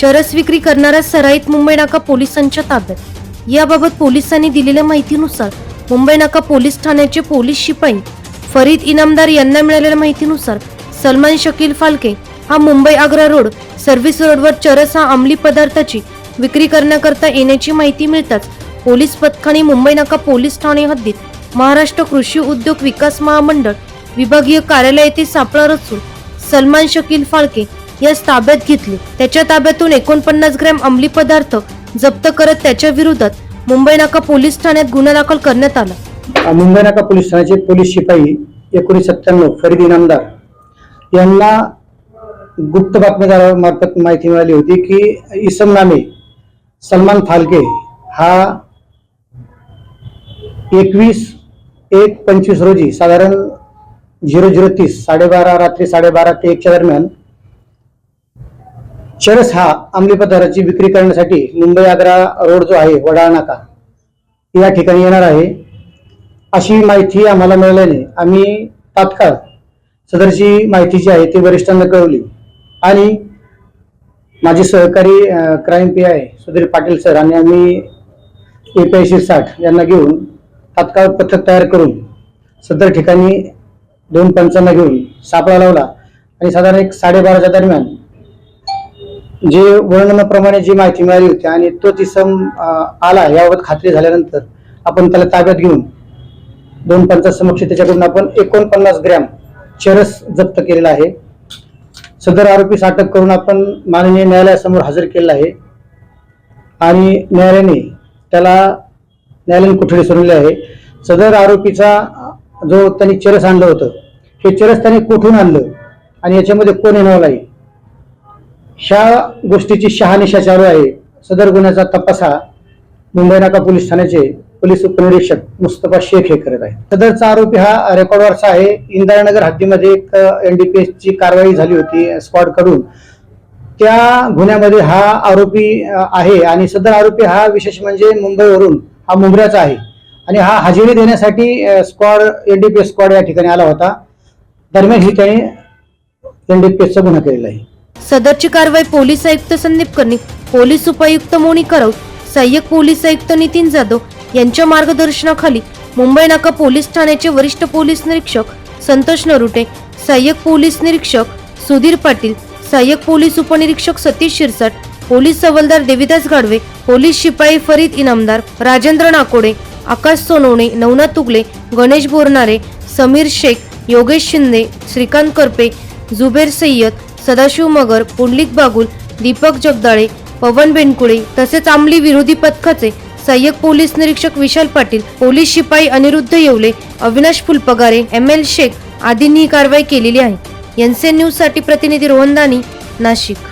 चरस विक्री करणाऱ्या सराईत मुंबई नाका पोलिसांच्या ताब्यात. याबाबत पोलिसांनी दिलेल्या माहितीनुसार मुंबई नाका पोलीस ठाण्याचे पोलीस शिपाई फरीद इनामदार यांना मिळालेल्या माहितीनुसार सलमान शकील फालके हा मुंबई आग्रा रोड सर्व्हिस रोडवर चरस हा अंमली पदार्थाची विक्री करण्याकरता येण्याची माहिती मिळताच पोलीस पथकाने मुंबई नाका पोलीस ठाणे हद्दीत महाराष्ट्र कृषी उद्योग विकास महामंडळ विभागीय कार्यालय येथे सापळा रचून सलमान शकील फाळके यास ताब्यात घेतले. त्याच्या ताब्यातून एकोणपन्नास ग्रॅम अंमली पदार्थ जप्त करत त्याच्या विरोधात मुंबई नाका पोलीस ठाण्यात गुन्हा दाखल करण्यात आला. मुंबई नाका पोलीस ठाण्याचे पोलीस शिपाई एकोणीस सत्त्याण्णव फरीद इनामदार यांना गुप्त बातमीदारामार्फत माहिती मिळाली होती की इसम नामे सलमान फालके हा एकवीस एक पंचवीस रोजी साधारण झिरो झिरो तीस साडेबारा रात्री साडेबारा ते एकच्या दरम्यान चरस हा अंमली पदार्थाची विक्री करण्यासाठी मुंबई आग्रा रोड जो आहे वडाळा नाका या ठिकाणी येणार आहे. अशी माहिती आम्हाला मिळाल्याने आम्ही तात्काळ सदरची माहिती जी आहे ती वरिष्ठांना कळवली. आणि माझे सहकारी crime P I Sudhir Patil sir आणि आम्ही ए पी आय साठ यांना घेऊन तात्काळ पथक तयार करून सदर ठिकाणी दोन पंचांना घेऊन सापळा लावला. आणि साधारण एक साडेबाराच्या दरम्यान जे वर्णनाप्रमाणे जी माहिती मिळाली होती आणि तो तिसम आला याबाबत खात्री झाल्यानंतर आपण त्याला ताब्यात घेऊन दोन पंचायत समक्ष त्याच्याकडून आपण एकोणपन्नास ग्रॅम चरस जप्त केलेला आहे. सदर आरोपीस अटक करून आपण माननीय न्यायालयासमोर हजर केलेला आहे. आणि न्यायालयाने त्याला न्यायालयीन कोठडी सोडलेली आहे. सदर आरोपीचा जो त्यांनी चरस आणलं होतं हे चरस त्याने कुठून आणलं? आणि याच्यामध्ये कोण येणार नाही ह्या गोष्टीची शहानिशा चालू आहे. सदर गुन्ह्याचा तपास हा मुंबई नाका पोलीस ठाण्याचे पोलीस उपनिरीक्षक मुस्तफा शेख हे करत आहे सदरचा आरोपी हा रेकॉर्डवरचा आहे. इंदिरानगर हद्दीमध्ये एक एनडीपीएस ची कारवाई झाली होती स्क्वॉडकडून. त्या गुन्ह्यामध्ये हा आरोपी आहे आणि सदर आरोपी हा विशेष म्हणजे मुंबईवरून हा मुंबऱ्याचा आहे. आणि हा हजेरी देण्यासाठी स्क्वॉड एनडीपीएस स्क्वॉड या ठिकाणी आला होता. दरम्यान ही त्याने एनडीपीएसचा गुन्हा केलेला आहे. सदरची कारवाई पोलीस आयुक्त संदीप कर्णिक पोलीस उपायुक्त मोनिका राऊत सहाय्यक पोलीस आयुक्त नितीन जाधव यांच्या मार्गदर्शनाखाली मुंबई नाका पोलीस ठाण्याचे वरिष्ठ पोलीस निरीक्षक संतोष नरुटे सहाय्यक पोलीस निरीक्षक सुधीर पाटील सहाय्यक पोलीस उपनिरीक्षक सतीश शिरसाट पोलीस हवालदार देविदास गाडवे पोलीस शिपाई फरीद इनामदार राजेंद्र नाकोडे आकाश सोनवणे नवनाथ तुगले गणेश बोरनारे समीर शेख योगेश शिंदे श्रीकांत करपे जुबेर सय्यद सदाशिव मगर पुंडलिक बागुल दीपक जगदाळे पवन बेनकुळे तसेच अंमली विरोधी पथकाचे सहाय्यक पोलीस निरीक्षक विशाल पाटील पोलीस शिपाई अनिरुद्ध येवले अविनाश फुलपगारे एम एल शेख आदींनी ही कारवाई केलेली आहे. एनसीएन न्यूजसाठी प्रतिनिधी रोहन दानी नाशिक.